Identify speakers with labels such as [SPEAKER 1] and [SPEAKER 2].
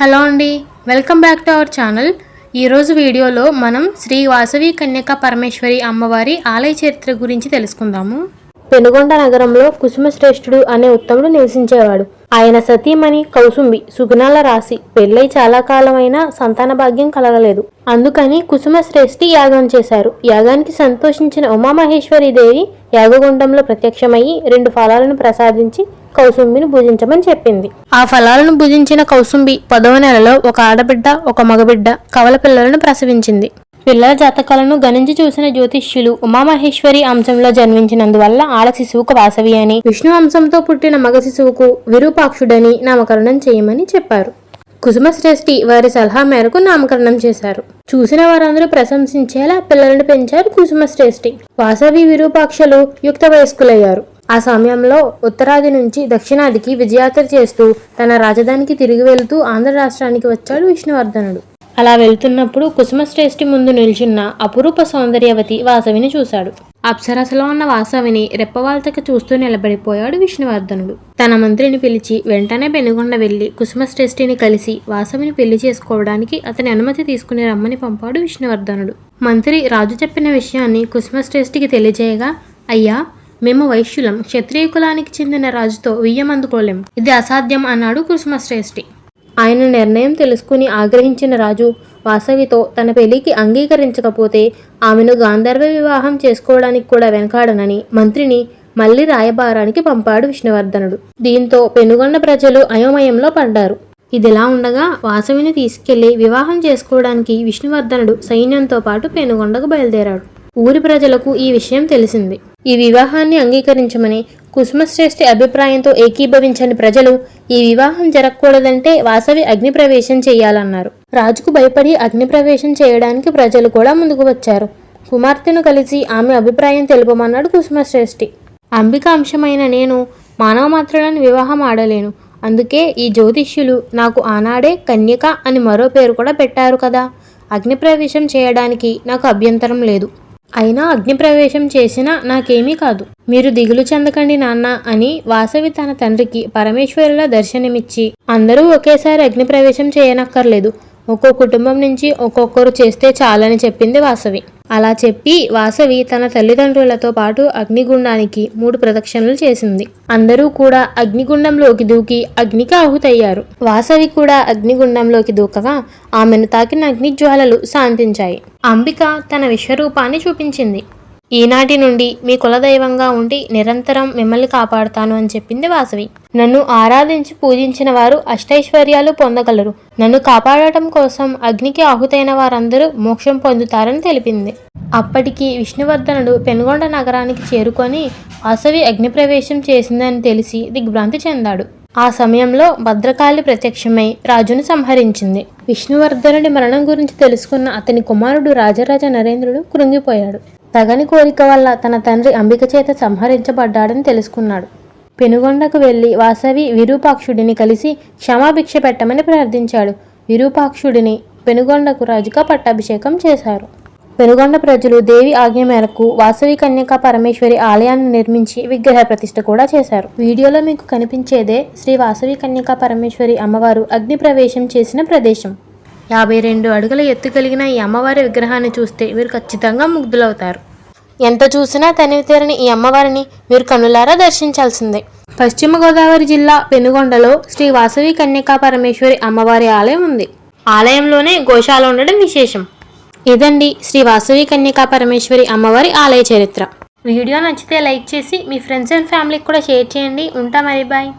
[SPEAKER 1] Hello అండి welcome back to our channel. ఈరోజు వీడియోలో మనం శ్రీ వాసవి కన్యక పరమేశ్వరి అమ్మవారి ఆలయ చరిత్ర గురించి తెలుసుకుందాము. పెనుగొండ నగరంలో కుసుమశ్రేష్ఠుడు అనే ఉత్తముడు నివసించేవాడు. ఆయన సతీమణి కౌసుంబి సుగుణాల రాశి. పెళ్ళై చాలా కాలమైన సంతాన భాగ్యం కలగలేదు. అందుకని కుసుమశ్రేష్ఠి యాగం చేశారు. యాగానికి సంతోషించిన ఉమామహేశ్వరి దేవి యాగగుండంలో ప్రత్యక్షమయ్యి రెండు ఫలాలను ప్రసాదించి కౌసుంబిని భుజించమని చెప్పింది. ఆ ఫలాలను భుజించిన కౌసుంబి పదవ నెలలో ఒక ఆడబిడ్డ ఒక మగబిడ్డ కవల పిల్లలను ప్రసవించింది. పిల్లల జాతకాలను గణించి చూసిన జ్యోతిష్యులు ఉమామహేశ్వరి అంశంలో జన్మించినందువల్ల ఆడ శిశువుకు వాసవి అని విష్ణు అంశంతో పుట్టిన మగ శిశువుకు విరూపాక్షుడని నామకరణం చేయమని చెప్పారు. కుసుమశ్రేష్ఠి వారి సలహా మేరకు నామకరణం చేశారు. చూసిన వారందరూ ప్రశంసించేలా పిల్లలను పెంచారు కుసుమశ్రేష్ఠి. వాసవి విరూపాక్షలు యుక్త వయస్కులయ్యారు. ఆ సమయంలో ఉత్తరాది నుంచి దక్షిణాదికి విజయాత్ర చేస్తూ తన రాజధానికి తిరిగి వెళుతూ ఆంధ్ర రాష్ట్రానికి వచ్చాడు విష్ణువర్ధనుడు. అలా వెళ్తున్నప్పుడు కుసుమ శ్రేష్ఠి ముందు నిల్చున్న అపురూప సౌందర్యవతి వాసవిని చూశాడు. అప్సరసలో ఉన్న వాసవిని రెప్పవాల్తక చూస్తూ నిలబడిపోయాడు విష్ణువర్ధనుడు. తన మంత్రిని పిలిచి వెంటనే పెనుగొండ వెళ్ళి కుసుమశ్రేష్ఠిని కలిసి వాసవిని పెళ్ళి చేసుకోవడానికి అతని అనుమతి తీసుకుని రమ్మని పంపాడు విష్ణువర్ధనుడు. మంత్రి రాజు చెప్పిన విషయాన్ని కుసుమశ్రేష్ఠికి తెలియజేయగా అయ్యా మేము వైశ్యులం క్షత్రియ కులానికి చెందిన రాజుతో వియ్యం అందుకోలేం ఇది అసాధ్యం అన్నాడు కుసుమశ్రేష్ఠి ఆయన నిర్ణయం తెలుసుకుని ఆగ్రహించిన రాజు వాసవితో తన పెళ్ళికి అంగీకరించకపోతే ఆమెను గాంధర్వ వివాహం చేసుకోవడానికి కూడా వెనకాడనని మంత్రిని మళ్ళీ రాయబారానికి పంపాడు విష్ణువర్ధనుడు. దీంతో పెనుగొండ ప్రజలు అయోమయంలో పడ్డారు. ఇదిలా ఉండగా వాసవిని తీసుకెళ్ళి వివాహం చేసుకోవడానికి విష్ణువర్ధనుడు సైన్యంతో పాటు పెనుగొండకు బయలుదేరాడు. ఊరి ప్రజలకు ఈ విషయం తెలిసింది. ఈ వివాహాన్ని అంగీకరించమని కుసుమశ్రేష్ఠి అభిప్రాయంతో ఏకీభవించని ప్రజలు ఈ వివాహం జరగకూడదంటే వాసవి అగ్నిప్రవేశం చేయాలన్నారు. రాజుకు భయపడి అగ్నిప్రవేశం చేయడానికి ప్రజలు కూడా ముందుకు వచ్చారు. కుమార్తెను కలిసి ఆమె అభిప్రాయం తెలుపమన్నాడు కుసుమశ్రేష్ఠి. అంబిక అంశమైన నేను మానవ మాత్రులను వివాహం ఆడలేను. అందుకే ఈ జ్యోతిష్యులు నాకు ఆనాడే కన్యక అని మరో పేరు కూడా పెట్టారు కదా. అగ్నిప్రవేశం చేయడానికి నాకు అభ్యంతరం లేదు. అయినా అగ్నిప్రవేశం చేసినా నాకేమీ కాదు. మీరు దిగులు చెందకండి నాన్న అని వాసవి తన తండ్రికి పరమేశ్వరుల దర్శనమిచ్చి అందరూ ఒకేసారి అగ్నిప్రవేశం చేయనక్కర్లేదు. ఒక్కో కుటుంబం నుంచి ఒక్కొక్కరు చేస్తే చాలని చెప్పింది వాసవి. అలా చెప్పి వాసవి తన తల్లిదండ్రులతో పాటు అగ్నిగుండానికి మూడు ప్రదక్షిణలు చేసింది. అందరూ కూడా అగ్నిగుండంలోకి దూకి అగ్నికి ఆహుతయ్యారు. వాసవి కూడా అగ్నిగుండంలోకి దూకగా ఆమెను తాకిన అగ్ని జ్వాలలు శాంతించాయి. అంబిక తన విశ్వరూపాన్ని చూపించింది. ఈనాటి నుండి మీ కులదైవంగా ఉండి నిరంతరం మిమ్మల్ని కాపాడుతాను అని చెప్పింది వాసవి. నన్ను ఆరాధించి పూజించిన వారు అష్టైశ్వర్యాలు పొందగలరు. నన్ను కాపాడటం కోసం అగ్నికి ఆహుతైన వారందరూ మోక్షం పొందుతారని తెలిపింది. అప్పటికి విష్ణువర్ధనుడు పెనుగొండ నగరానికి చేరుకొని వాసవి అగ్నిప్రవేశం చేసిందని తెలిసి దిగ్భ్రాంతి చెందాడు. ఆ సమయంలో భద్రకాళి ప్రత్యక్షమై రాజును సంహరించింది. విష్ణువర్ధనుడి మరణం గురించి తెలుసుకున్న అతని కుమారుడు రాజరాజ నరేంద్రుడు కృంగిపోయాడు. తగని కోరిక వల్ల తన తండ్రి అంబిక చేత సంహరించబడ్డాడని తెలుసుకున్నాడు. పెనుగొండకు వెళ్ళి వాసవి విరూపాక్షుడిని కలిసి క్షమాభిక్ష పెట్టమని ప్రార్థించాడు. విరూపాక్షుడిని పెనుగొండకు రాజుగా పట్టాభిషేకం చేశారు. పెనుగొండ ప్రజలు దేవి ఆజ్ఞ మేరకు వాసవి కన్యక పరమేశ్వరి ఆలయాన్ని నిర్మించి విగ్రహ ప్రతిష్ఠ కూడా చేశారు. వీడియోలో మీకు కనిపించేదే శ్రీ వాసవి కన్యక పరమేశ్వరి అమ్మవారు అగ్ని ప్రవేశం చేసిన ప్రదేశం. యాభై రెండు అడుగుల ఎత్తు కలిగిన ఈ అమ్మవారి విగ్రహాన్ని చూస్తే మీరు ఖచ్చితంగా ముగ్ధులవుతారు. ఎంత చూసినా తనివి తీరని ఈ అమ్మవారిని మీరు కనులారా దర్శించాల్సిందే. పశ్చిమ గోదావరి జిల్లా పెనుగొండలో శ్రీ వాసవి కన్యకా పరమేశ్వరి అమ్మవారి ఆలయం ఉంది. ఆలయంలోనే గోశాల ఉండడం విశేషం. ఇదండి శ్రీ వాసవి కన్యకా పరమేశ్వరి అమ్మవారి ఆలయ చరిత్ర. వీడియో నచ్చితే లైక్ చేసి మీ ఫ్రెండ్స్ అండ్ ఫ్యామిలీకి కూడా షేర్ చేయండి. ఉంటా మరి బాయ్.